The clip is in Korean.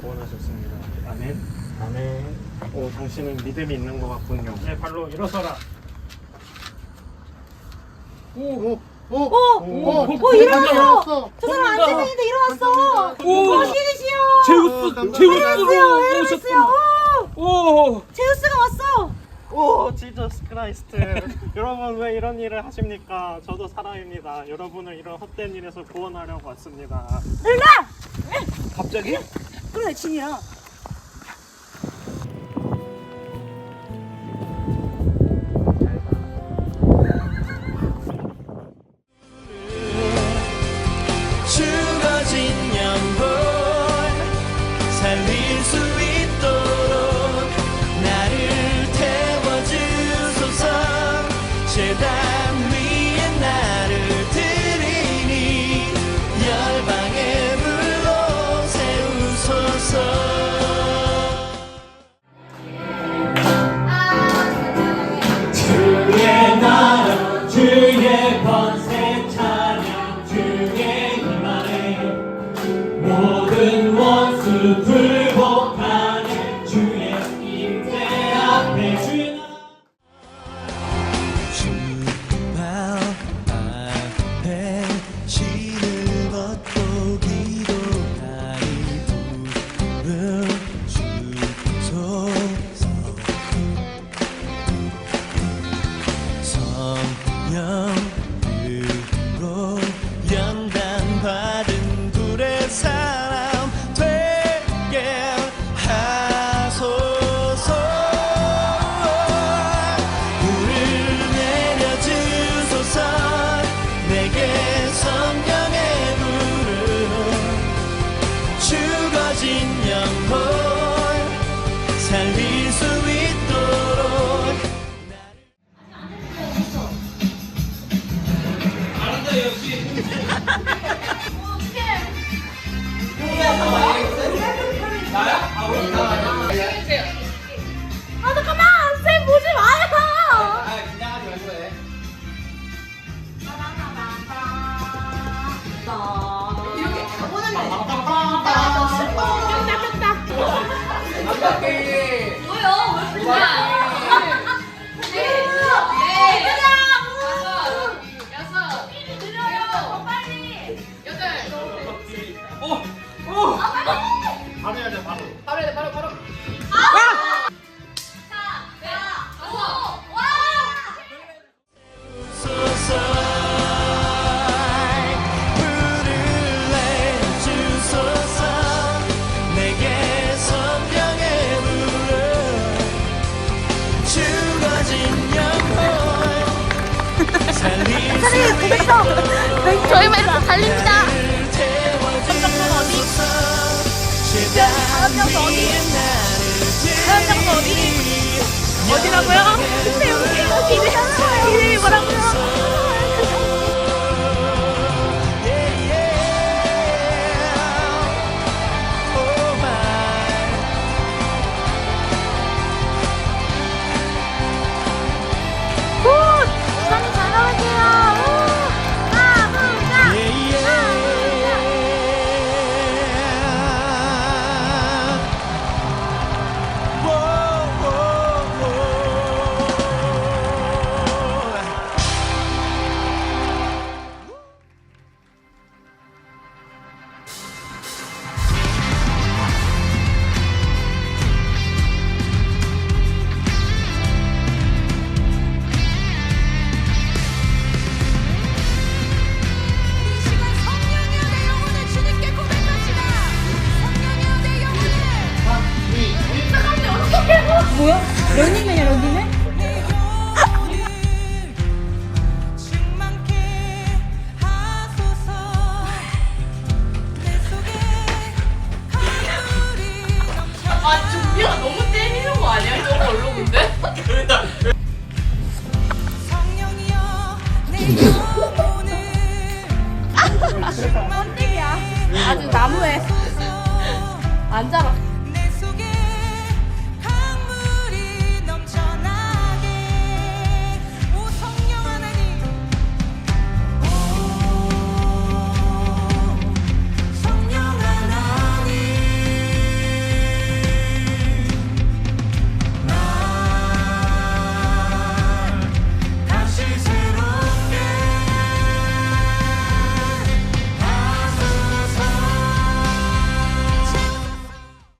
구원하셨습니다. 아멘. 아멘. 오, 당신은 믿음이 있는 것 같군요. 내 발로 일어서라. 오, 오, 오, 오, 오, 일어났어. 저 사람 안 찍는데 일어났어. 오! 오, 신이시여. 제우스 감사합니다. 제우스로. 오셨구나. 오, 오. 제우스가 왔어. 오, 지저스 크라이스트. 여러분 왜 이런 일을 하십니까? 저도 사람입니다. 여러분을 이런 헛된 일에서 구원하려고 왔습니다. 일나. 갑자기? 그래, 진이 살릴 수 있도록 아, 잠깐만. 쌤 보지 마요. 아 긴장하지 말고 해. 이렇게 가보는데. 남자끼리. 뭐요? 왜 그러냐? 살릴 수 있도록 저희 멘트 달립니다. 다음 장소 어디? 다음 장소 어디? 어디라고요? 근데 여기 여기 이름이 뭐라고요? 뭐야? 런닝맨이야, 런닝맨?